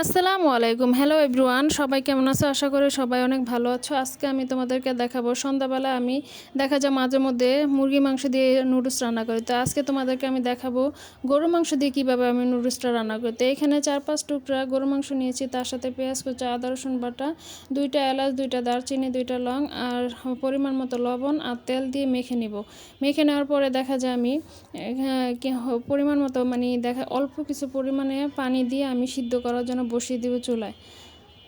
আসসালামু আলাইকুম। Hello everyone সবাই কেমন আছো? আশা করি সবাই অনেক ভালো আছো। আজকে আমি তোমাদেরকে দেখাবো সন্ধ্যাবেলা আমি দেখা যায় মাঝে মধ্যে মুরগি মাংস দিয়ে নুডলস রান্না করি। তো আজকে তোমাদেরকে আমি দেখাবো গরু মাংস দিয়ে কীভাবে আমি নুডলসটা রান্না করি। তো এখানে চার পাঁচ টুকরা গরু মাংস নিয়েছি তার সাথে পেঁয়াজ কুচা আদা রসুন বাটা দুইটা এলাচ দুইটা দারচিনি দুইটা লং আর পরিমাণ মতো লবণ আর তেল দিয়ে মেখে নিব। মেখে নেওয়ার পরে দেখা যায় আমি আহ, পরিমাণ মতো মানে দেখা অল্প কিছু পরিমাণে পানি দিয়ে আমি সিদ্ধ করার জন্য বসিয়ে দিব চুলায়।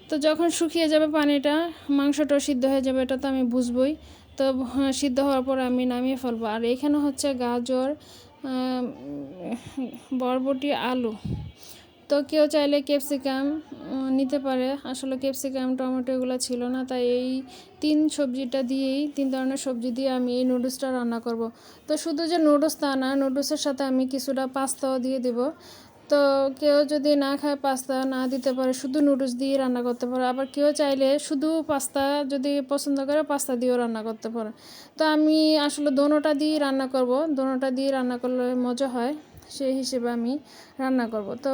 তো যখন শুকিয়ে যাবে পানিটা মাংসটা সিদ্ধ হয়ে যাবে এটা তো আমি বুঝবই। তো হ্যাঁ, সিদ্ধ হওয়ার পর আমি নামিয়ে ফেলব। আর এখানে হচ্ছে গাজর বরবটি আলু। তো কেউ চাইলে ক্যাপসিকাম নিতে পারে। আসলে ক্যাপসিকাম টমেটো এগুলো ছিল না তাই এই তিন সবজিটা দিয়েই তিন ধরনের সবজি দিয়ে আমি এই নুডলসটা রান্না করব। তো শুধু যে নুডলস তা না নুডলসের সাথে আমি কিছুটা পাস্তাও দিয়ে দিব। তো কেউ যদি না খায় পাস্তা না দিতে পারে, শুধু নুডলস দিয়ে রান্না করতে পারে। আবার কেউ চাইলে শুধু পাস্তা যদি পছন্দ করে, পাস্তা দিয়েও রান্না করতে পারে। তো আমি আসলে দোনোটা দিয়ে রান্না করব। দোনোটা দিয়ে রান্না করলে মজা হয়, সেই হিসেবে আমি রান্না করব। তো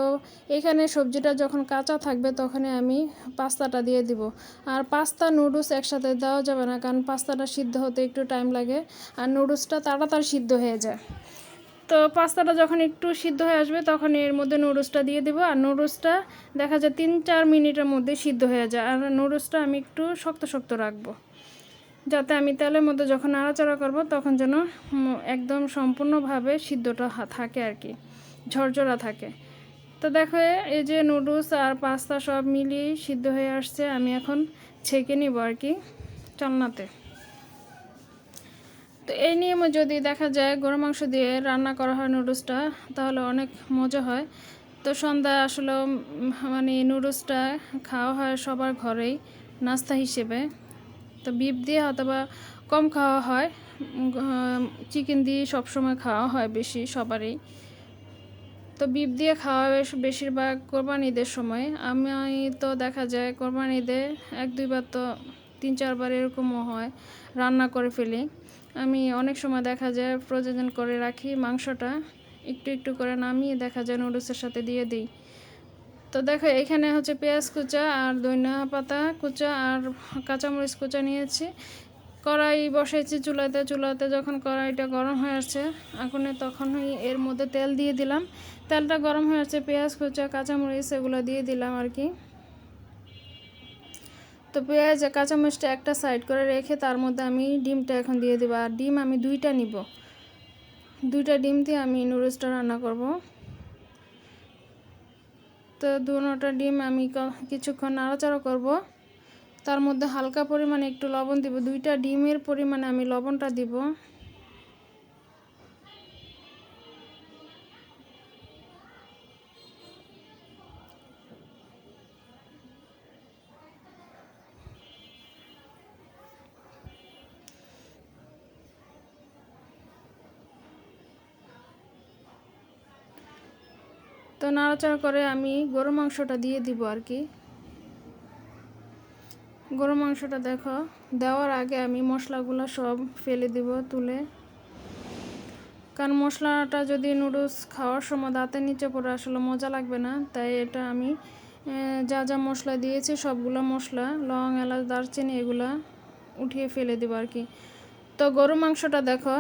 এখানে সবজিটা যখন কাঁচা থাকবে, তখনই আমি পাস্তাটা দিয়ে দিব। আর পাস্তা, নুডলস একসাথে দেওয়া যাবে না, কারণ পাস্তাটা সিদ্ধ হতে একটু টাইম লাগে, আর নুডলসটা তাড়াতাড়ি সিদ্ধ হয়ে যায়। তো পাস্তাটা যখন একটু সিদ্ধ হয়ে আসবে, তখন এর মধ্যে নুডলসটা দিয়ে দেবো। আর নুডলসটা দেখা যায় তিন চার মিনিটের মধ্যে সিদ্ধ হয়ে যায়। আর নুডলসটা আমি একটু শক্ত শক্ত রাখব। যাতে আমি তেলের মধ্যে যখন নাড়াচাড়া করব, তখন যেন একদম সম্পূর্ণভাবে সিদ্ধটা থাকে আর কি। ঝরঝরা থাকে। তো দেখো, এই যে নুডলস আর পাস্তা সব মিলিয়ে সিদ্ধ হয়ে আসছে। আমি এখন ছেঁকে নিব আর কি চালনাতে। তো এই নিয়মে যদি দেখা যায় গরু মাংস দিয়ে রান্না করা হয় নুডলসটা, তাহলে অনেক মজা হয়। তো সন্ধ্যা আসলে মানে নুডলসটা খাওয়া হয় সবার ঘরেই, নাস্তা হিসেবে। তো বিপ দিয়ে অথবা কম খাওয়া হয় চিকেন দিয়ে সবসময় খাওয়া হয় বেশি সবারই। তো বিপ দিয়ে খাওয়া বেশ- বেশিরভাগ কোরবান ঈদের সময়। আমি তো দেখা যায় কোরবান ঈদে এক, দুইবার তো তিন, চারবার এরকমও হয়, রান্না করে ফেলি। আমি অনেক সময় দেখা যায় প্রযোজন করে রাখি মাংসটা, একটু একটু করে নামিয়ে দেখা যায় নুডলসের সাথে দিয়ে দিই। তো দেখো, এখানে হচ্ছে পেঁয়াজ কুচা আর দইনা পাতা কুচা আর কাঁচামরিচ কুচা নিয়েছি। কড়াই বসাইছি চুলাতে চুলাতে যখন কড়াইটা গরম হয়ে আসছে, আগুনে তখনই এর মধ্যে তেল দিয়ে দিলাম। তেলটা গরম হয়ে আসছে, পেঁয়াজ কুচা, কাঁচামরিচ এগুলো দিয়ে দিলাম আর কি। তো পেঁয়াজ, কাঁচামরিচটা একটা সাইড করে রেখে তার মধ্যে আমি ডিমটা এখন দিয়ে দেবো। আর ডিম আমি দুইটা নিব। দুইটা ডিম দিয়ে আমি নুডলসটা রান্না করব। তো দু দুটা ডিম আমি কিছুক্ষণ নাড়াচাড়া করব। তার মধ্যে হালকা পরিমাণে একটু লবণ দিব। দুইটা ডিমের পরিমাণে আমি লবণটা দিব। তো নাড়াচাড়া করে আমি গরু মাংসটা দিয়ে দিব আর কি। গরু মাংসটা দেখো, দেওয়ার আগে আমি মশলাগুলো সব ফেলে দিব তুলে। কারণ মশলাটা যদি নুডলস খাওয়ার সময় দাঁতের নিচে পড়ে আসলে মজা লাগবে না। তাই এটা আমি যা যা মশলা দিয়েছি সবগুলো মশলা, লং, এলাচ, দারচিনি এগুলা উঠিয়ে ফেলে দিব আর কি। তো গরু মাংসটা দেখো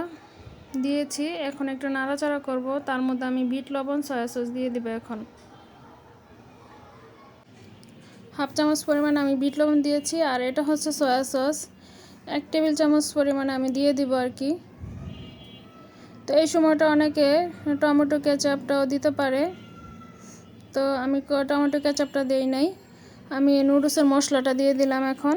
দিয়েছি, এখন একটু নাড়াচাড়া করব, তার মধ্যে আমি বিট, লবণ, সয়া সস দিয়ে দিব এখন। হাফ চামচ পরিমাণ আমি বিট, লবণ দিয়েছি, আর এটা হচ্ছে সয়া সস। এক টেবিল চামচ পরিমাণে আমি দিয়ে দিব আর কি। তো এই সময়টা অনেকে টমেটো কেচাপটাও দিতে পারে। তো আমি টমেটো কেচাপটা দেই নাই। আমি নুডলসের মশলাটা দিয়ে দিলাম এখন।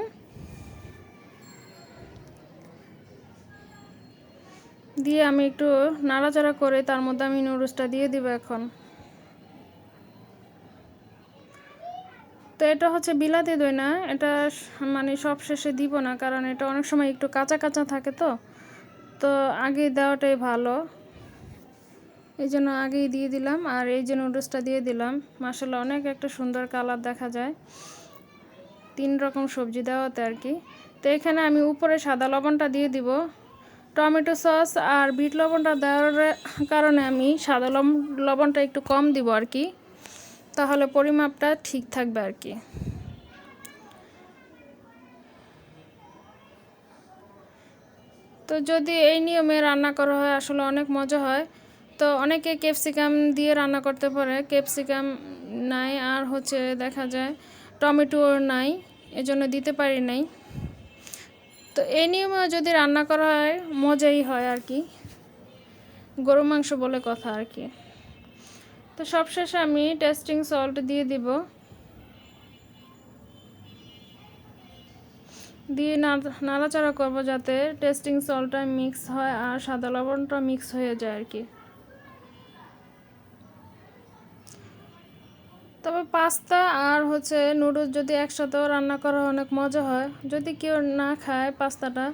দিয়ে আমি একটু নাড়াচাড়া করে তার মধ্যে আমি নুডলসটা দিয়ে দিব এখন। তো এটা হচ্ছে বিলাতি দই না, এটা মানে সব শেষে দিব না, কারণ এটা অনেক সময় একটু কাঁচা কাঁচা থাকে তো। তো আগে দেওয়াটাই ভালো। এই জন্য আগেই দিয়ে দিলাম, আর এই যে নুডলসটা দিয়ে দিলাম মাসাল্লাহ অনেক একটা সুন্দর কালার দেখা যায়। তিন রকম সবজি দেওয়াতে আর কি। তো এখানে আমি উপরে সাদা লবণটা দিয়ে দিব। টমেটো সস আর বিট লবণটা দেওয়ার কারণে আমি সাদা লবণ লবণটা একটু কম দিব আর কি। তাহলে পরিমাপটা ঠিক থাকবে আর কি। তো যদি এই নিয়মে রান্না করা হয়, আসলে অনেক মজা হয়। তো অনেকে ক্যাপসিকাম দিয়ে রান্না করতে পারে। ক্যাপসিকাম নাই, আর হচ্ছে দেখা যায় টমেটো নাই, এজন্য দিতে পারি নাই। তো এই নিয়মে যদি রান্না করা হয়, মজাই হয় আর কি। গরু মাংস বলে কথা আর কি। তো সবশেষে আমি টেস্টিং সল্ট দিয়ে দিব। দিয়ে নাড়াচাড়া করব যাতে টেস্টিং সল্টটা মিক্স হয় আর সাদা লবণটা মিক্স হয়ে যায় আর কি। তবে পাস্তা আর হচ্ছে নুডলস যদি একসাথেও রান্না করা অনেক মজা হয়, যদি কেউ না খায় পাস্তাটা,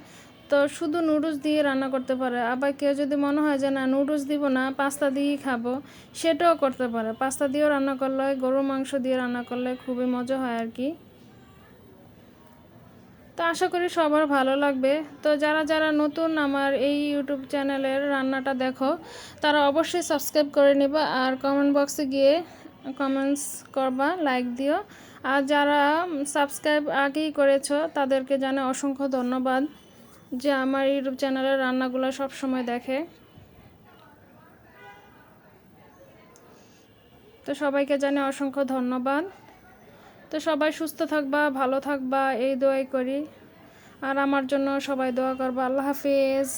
তো শুধু নুডলস দিয়ে রান্না করতে পারে। আবার কেউ যদি মনে হয় যে, না, নুডলস দিব না, পাস্তা দিয়েই খাব, সেটাও করতে পারে। পাস্তা দিয়েও রান্না করলে, গরুর মাংস দিয়ে রান্না করলে খুবই মজা হয় আর কি। তো আশা করি সবার ভালো লাগবে। তো যারা যারা নতুন আমার এই ইউটিউব চ্যানেলের রান্নাটা দেখো, তারা অবশ্যই সাবস্ক্রাইব করে নেবা আর কমেন্ট বক্সে গিয়ে কমেন্টস করবা লাইক দিও। আর যারা সাবস্ক্রাইব আগেই করেছ, তাদেরকে জানে অসংখ্য ধন্যবাদ যে আমার ইউটিউব চ্যানেলের রান্নাগুলো সব সময় দেখে। তো সবাইকে জানে অসংখ্য ধন্যবাদ। তো সবাই সুস্থ থাকবা, ভালো থাকবা, এই দোয়াই করি। আর আমার জন্য সবাই দোয়া করবা। আল্লাহ হাফিজ।